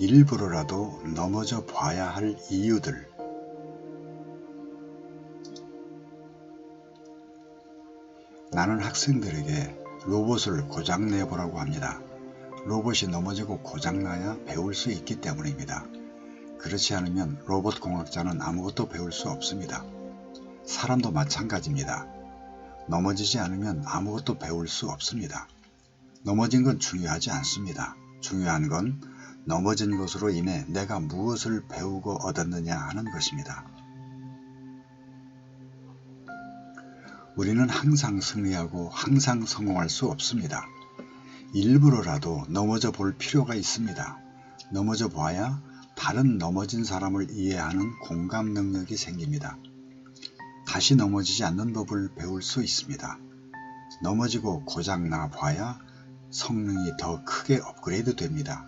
일부러라도 넘어져 봐야 할 이유들 나는 학생들에게 로봇을 고장내보라고 합니다. 로봇이 넘어지고 고장나야 배울 수 있기 때문입니다. 그렇지 않으면 로봇 공학자는 아무것도 배울 수 없습니다. 사람도 마찬가지입니다. 넘어지지 않으면 아무것도 배울 수 없습니다. 넘어진 건 중요하지 않습니다. 중요한 건 넘어진 것으로 인해 내가 무엇을 배우고 얻었느냐 하는 것입니다. 우리는 항상 승리하고 항상 성공할 수 없습니다. 일부러라도 넘어져 볼 필요가 있습니다. 넘어져 봐야 다른 넘어진 사람을 이해하는 공감 능력이 생깁니다. 다시 넘어지지 않는 법을 배울 수 있습니다. 넘어지고 고장 나 봐야 성능이 더 크게 업그레이드 됩니다.